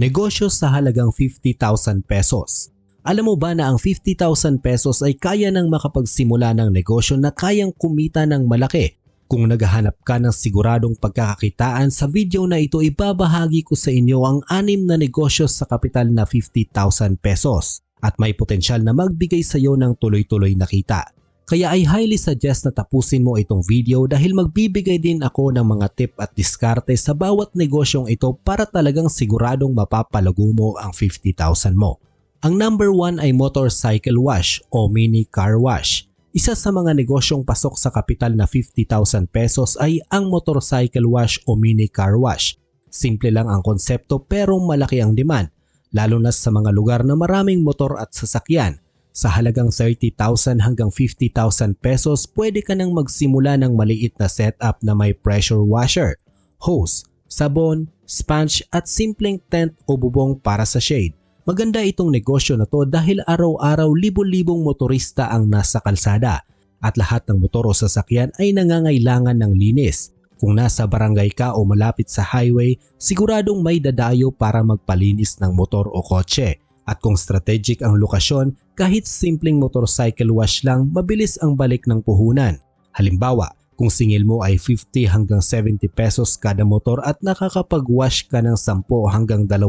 Negosyo sa halagang 50,000 pesos. Alam mo ba na ang 50,000 pesos ay kaya nang makapagsimula ng negosyo na kayang kumita ng malaki? Kung naghahanap ka ng siguradong pagkakakitaan sa video na ito ibabahagi ko sa inyo ang anim na negosyo sa kapital na 50,000 pesos at may potensyal na magbigay sa iyo ng tuloy-tuloy na kita. Kaya I highly suggest na tapusin mo itong video dahil magbibigay din ako ng mga tip at diskarte sa bawat negosyong ito para talagang siguradong mapapalago mo ang 50,000 mo. Ang number 1 ay motorcycle wash o mini car wash. Isa sa mga negosyong pasok sa kapital na 50,000 pesos ay ang motorcycle wash o mini car wash. Simple lang ang konsepto pero malaki ang demand, lalo na sa mga lugar na maraming motor at sasakyan. Sa halagang 30,000 hanggang 50,000 pesos, pwede ka nang magsimula ng maliit na setup na may pressure washer, hose, sabon, sponge at simpleng tent o bubong para sa shade. Maganda itong negosyo na to dahil araw-araw libo-libong motorista ang nasa kalsada at lahat ng motor o sasakyan ay nangangailangan ng linis. Kung nasa barangay ka o malapit sa highway, siguradong may dadayo para magpalinis ng motor o kotse. At kung strategic ang lokasyon, kahit simpleng motorcycle wash lang, mabilis ang balik ng puhunan. Halimbawa, kung singil mo ay 50 hanggang 70 pesos kada motor at nakakapag-wash ka ng 10 hanggang 20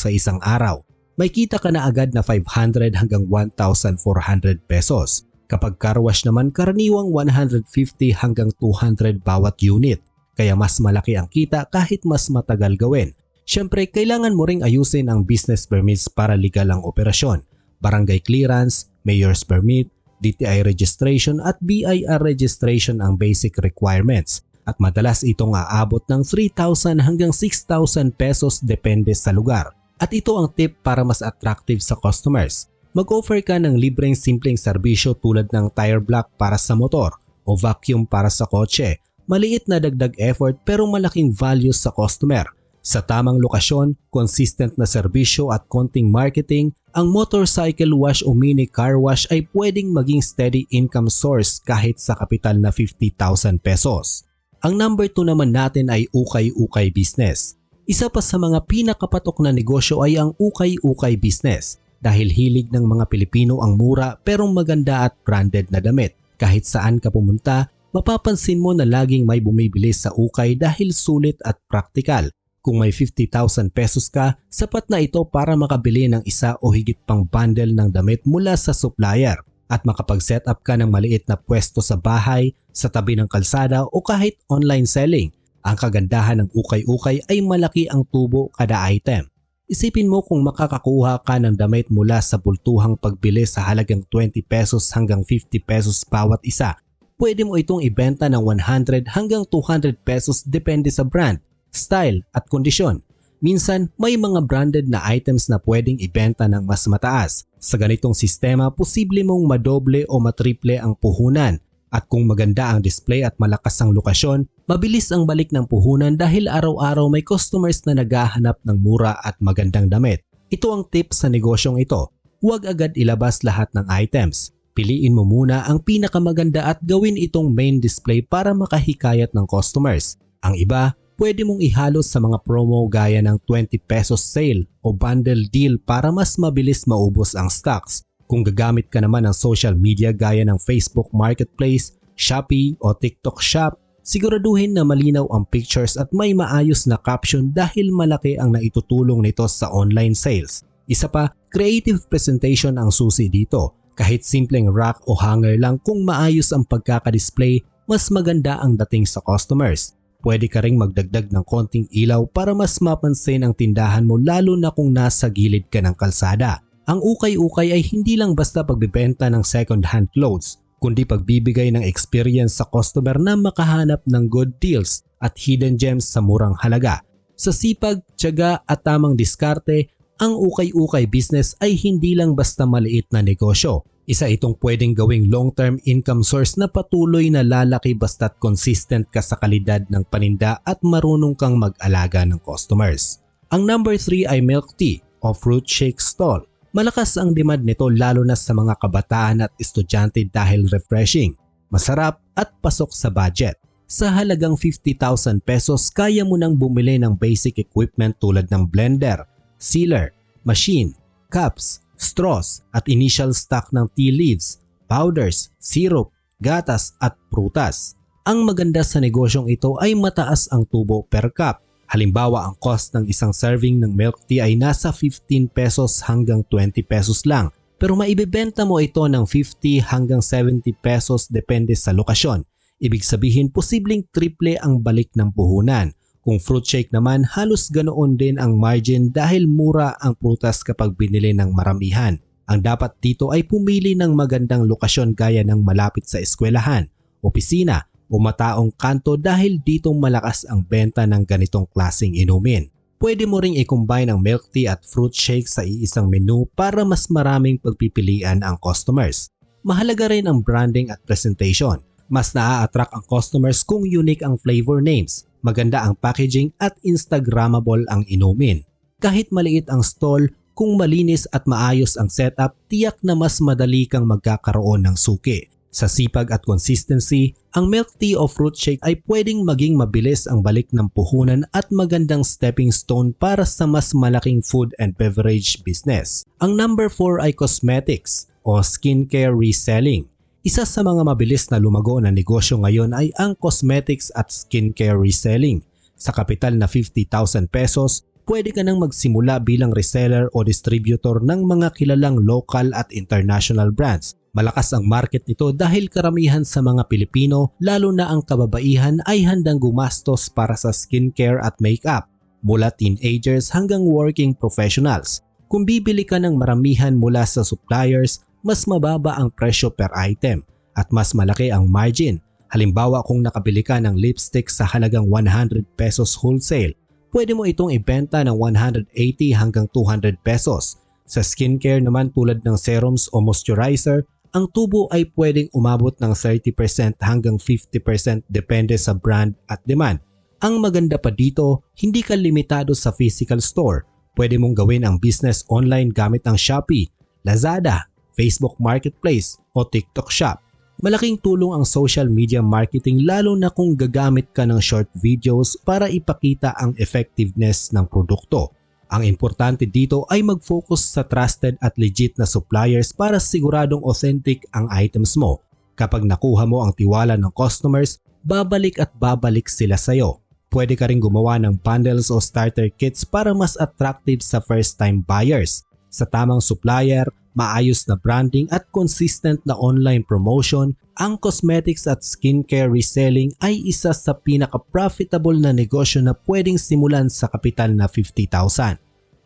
sa isang araw, may kita ka na agad na 500 hanggang 1,400 pesos. Kapag car wash naman, karaniwang 150 hanggang 200 bawat unit. Kaya mas malaki ang kita kahit mas matagal gawin. Siyempre, kailangan mo ring ayusin ang business permits para legal ang operasyon. Barangay clearance, mayor's permit, DTI registration at BIR registration ang basic requirements. At madalas itong aabot ng 3,000 hanggang 6,000 pesos depende sa lugar. At ito ang tip para mas attractive sa customers. Mag-offer ka ng libreng simpleng serbisyo tulad ng tire block para sa motor o vacuum para sa kotse. Maliit na dagdag effort pero malaking value sa customer. Sa tamang lokasyon, consistent na serbisyo at konting marketing, ang motorcycle wash o mini car wash ay pwedeng maging steady income source kahit sa kapital na 50,000 pesos. Ang number 2 naman natin ay ukay-ukay business. Isa pa sa mga pinakapatok na negosyo ay ang ukay-ukay business dahil hilig ng mga Pilipino ang mura pero maganda at branded na damit. Kahit saan ka pumunta, mapapansin mo na laging may bumibili sa ukay dahil sulit at praktikal kung may 50,000 pesos ka, sapat na ito para makabili ng isa o higit pang bundle ng damit mula sa supplier at makapag-set up ka ng maliit na pwesto sa bahay, sa tabi ng kalsada o kahit online selling. Ang kagandahan ng ukay-ukay ay malaki ang tubo kada item. Isipin mo kung makakakuha ka ng damit mula sa bultuhang pagbili sa halagang 20 pesos hanggang 50 pesos bawat isa. Pwede mo itong ibenta ng 100 hanggang 200 pesos depende sa brand style at kondisyon. Minsan, may mga branded na items na pwedeng ibenta ng mas mataas. Sa ganitong sistema, posible mong madoble o matriple ang puhunan. At kung maganda ang display at malakas ang lokasyon, mabilis ang balik ng puhunan dahil araw-araw may customers na naghahanap ng mura at magandang damit. Ito ang tip sa negosyong ito. Huwag agad ilabas lahat ng items. Piliin mo muna ang pinakamaganda at gawin itong main display para makahikayat ng customers. Ang iba, pwede mong ihalos sa mga promo gaya ng 20 pesos sale o bundle deal para mas mabilis maubos ang stocks. Kung gagamit ka naman ng social media gaya ng Facebook Marketplace, Shopee o TikTok Shop, siguraduhin na malinaw ang pictures at may maayos na caption dahil malaki ang naitutulong nito sa online sales. Isa pa, creative presentation ang susi dito. Kahit simpleng rack o hanger lang kung maayos ang pagkakadisplay, mas maganda ang dating sa customers pwede ka ring magdagdag ng konting ilaw para mas mapansin ang tindahan mo lalo na kung nasa gilid ka ng kalsada. Ang ukay-ukay ay hindi lang basta pagbibenta ng second-hand clothes, kundi pagbibigay ng experience sa customer na makahanap ng good deals at hidden gems sa murang halaga. Sa sipag, tiyaga at tamang diskarte, ang ukay-ukay business ay hindi lang basta maliit na negosyo. Isa itong pwedeng gawing long-term income source na patuloy na lalaki basta't consistent ka sa kalidad ng paninda at marunong kang mag-alaga ng customers. Ang number 3 ay milk tea o fruit shake stall. Malakas ang demand nito lalo na sa mga kabataan at estudyante dahil refreshing, masarap at pasok sa budget. Sa halagang 50,000 pesos, kaya mo nang bumili ng basic equipment tulad ng blender, sealer, machine, cups, straws at initial stock ng tea leaves, powders, syrup, gatas at prutas. Ang maganda sa negosyong ito ay mataas ang tubo per cup. Halimbawa ang cost ng isang serving ng milk tea ay nasa 15 pesos hanggang 20 pesos lang pero maibebenta mo ito ng 50 hanggang 70 pesos depende sa lokasyon. Ibig sabihin posibleng triple ang balik ng puhunan kung fruit shake naman, halos ganoon din ang margin dahil mura ang prutas kapag binili ng maramihan. Ang dapat dito ay pumili ng magandang lokasyon gaya ng malapit sa eskwelahan, opisina o mataong kanto dahil dito malakas ang benta ng ganitong klasing inumin. Pwede mo ring i-combine ang milk tea at fruit shake sa iisang menu para mas maraming pagpipilian ang customers. Mahalaga rin ang branding at presentation. Mas naa-attract ang customers kung unique ang flavor names, maganda ang packaging at instagrammable ang inumin. Kahit maliit ang stall, kung malinis at maayos ang setup, tiyak na mas madali kang magkakaroon ng suki. Sa sipag at consistency, ang milk tea o fruit shake ay pwedeng maging mabilis ang balik ng puhunan at magandang stepping stone para sa mas malaking food and beverage business. Ang number 4 ay cosmetics o skincare reselling. Isa sa mga mabilis na lumago na negosyo ngayon ay ang cosmetics at skincare reselling. Sa kapital na 50,000 pesos, pwede ka nang magsimula bilang reseller o distributor ng mga kilalang local at international brands. Malakas ang market nito dahil karamihan sa mga Pilipino, lalo na ang kababaihan ay handang gumastos para sa skincare at makeup, mula teenagers hanggang working professionals. Kung bibili ka ng maramihan mula sa suppliers, mas mababa ang presyo per item at mas malaki ang margin. Halimbawa kung nakabili ka ng lipstick sa halagang 100 pesos wholesale, pwede mo itong ibenta ng 180 hanggang 200 pesos. Sa skincare naman tulad ng serums o moisturizer, ang tubo ay pwedeng umabot ng 30% hanggang 50% depende sa brand at demand. Ang maganda pa dito, hindi ka limitado sa physical store. Pwede mong gawin ang business online gamit ang Shopee, Lazada, Facebook Marketplace o TikTok Shop. Malaking tulong ang social media marketing lalo na kung gagamit ka ng short videos para ipakita ang effectiveness ng produkto. Ang importante dito ay mag-focus sa trusted at legit na suppliers para siguradong authentic ang items mo. Kapag nakuha mo ang tiwala ng customers, babalik at babalik sila sa'yo. Pwede ka rin gumawa ng bundles o starter kits para mas attractive sa first-time buyers. Sa tamang supplier, maayos na branding at consistent na online promotion, ang cosmetics at skincare reselling ay isa sa pinaka-profitable na negosyo na pwedeng simulan sa kapital na 50,000.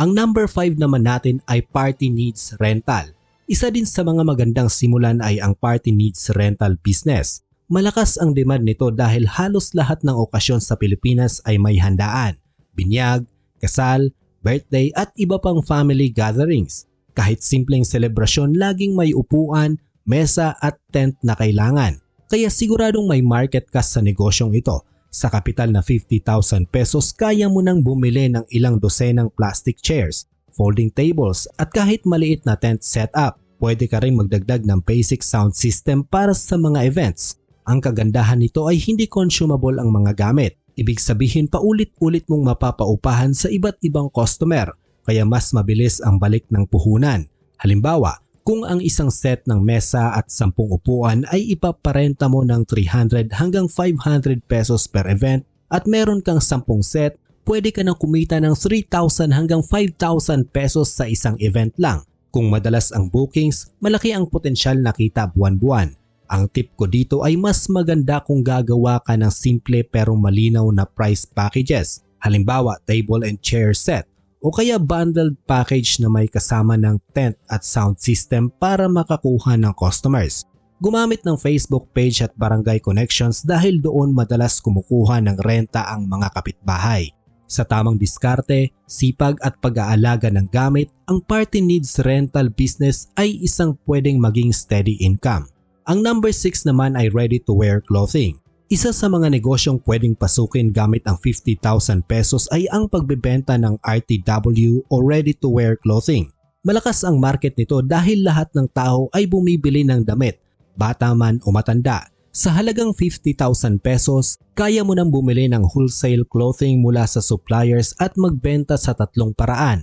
Ang number 5 naman natin ay party needs rental. Isa din sa mga magandang simulan ay ang party needs rental business. Malakas ang demand nito dahil halos lahat ng okasyon sa Pilipinas ay may handaan, binyag, kasal, birthday at iba pang family gatherings. Kahit simpleng selebrasyon, laging may upuan, mesa at tent na kailangan. Kaya siguradong may market ka sa negosyong ito. Sa kapital na 50,000 pesos, kaya mo nang bumili ng ilang dosenang plastic chairs, folding tables at kahit maliit na tent setup. Pwede ka rin magdagdag ng basic sound system para sa mga events. Ang kagandahan nito ay hindi consumable ang mga gamit. Ibig sabihin paulit-ulit mong mapapaupahan sa iba't ibang customer kaya mas mabilis ang balik ng puhunan. Halimbawa, kung ang isang set ng mesa at 10 upuan ay ipaparenta mo ng 300 hanggang 500 pesos per event at meron kang 10 set, pwede ka nang kumita ng 3,000 hanggang 5,000 pesos sa isang event lang. Kung madalas ang bookings, malaki ang potensyal na kita buwan-buwan. Ang tip ko dito ay mas maganda kung gagawa ka ng simple pero malinaw na price packages. Halimbawa, table and chair set o kaya bundled package na may kasama ng tent at sound system para makakuha ng customers. Gumamit ng Facebook page at barangay connections dahil doon madalas kumukuha ng renta ang mga kapitbahay. Sa tamang diskarte, sipag at pag-aalaga ng gamit, ang party needs rental business ay isang pwedeng maging steady income. Ang number 6 naman ay ready to wear clothing. Isa sa mga negosyong pwedeng pasukin gamit ang 50,000 pesos ay ang pagbebenta ng RTW o ready-to-wear clothing. Malakas ang market nito dahil lahat ng tao ay bumibili ng damit, bata man o matanda. Sa halagang 50,000 pesos, kaya mo nang bumili ng wholesale clothing mula sa suppliers at magbenta sa tatlong paraan.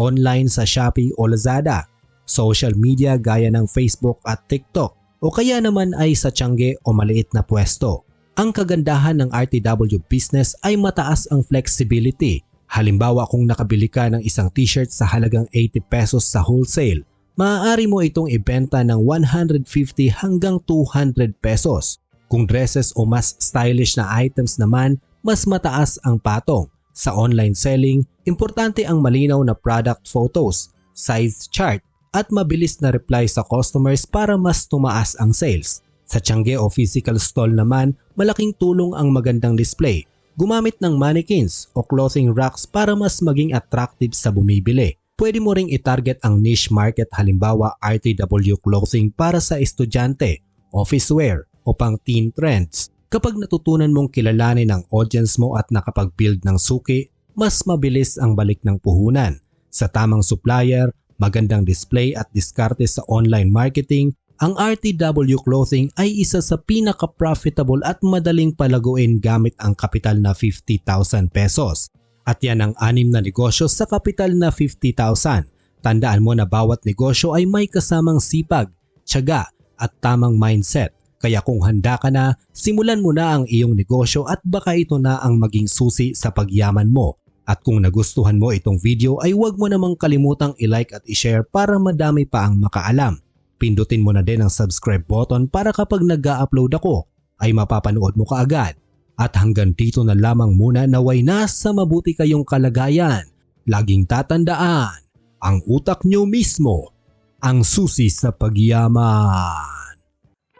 online sa Shopee o Lazada, social media gaya ng Facebook at TikTok, o kaya naman ay sa tiyangge o maliit na pwesto. Ang kagandahan ng RTW business ay mataas ang flexibility. Halimbawa kung nakabili ka ng isang t-shirt sa halagang 80 pesos sa wholesale, maaari mo itong ibenta ng 150 hanggang 200 pesos. Kung dresses o mas stylish na items naman, mas mataas ang patong. Sa online selling, importante ang malinaw na product photos, size chart, at mabilis na reply sa customers para mas tumaas ang sales. Sa Tiangge o physical stall naman, malaking tulong ang magandang display. Gumamit ng mannequins o clothing racks para mas maging attractive sa bumibili. Pwede mo ring itarget ang niche market halimbawa RTW clothing para sa estudyante, office wear o pang teen trends. Kapag natutunan mong kilalanin ang audience mo at nakapag-build ng suki, mas mabilis ang balik ng puhunan. Sa tamang supplier, magandang display at diskarte sa online marketing, ang RTW Clothing ay isa sa pinaka-profitable at madaling palaguin gamit ang kapital na 50,000 pesos. At yan ang anim na negosyo sa kapital na 50,000. Tandaan mo na bawat negosyo ay may kasamang sipag, tiyaga at tamang mindset. Kaya kung handa ka na, simulan mo na ang iyong negosyo at baka ito na ang maging susi sa pagyaman mo. At kung nagustuhan mo itong video ay huwag mo namang kalimutang i-like at i-share para madami pa ang makaalam. Pindutin mo na din ang subscribe button para kapag nag-upload ako ay mapapanood mo kaagad. At hanggang dito na lamang muna naway nasa mabuti kayong kalagayan. Laging tatandaan, ang utak nyo mismo ang susi sa pagyaman.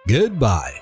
Goodbye.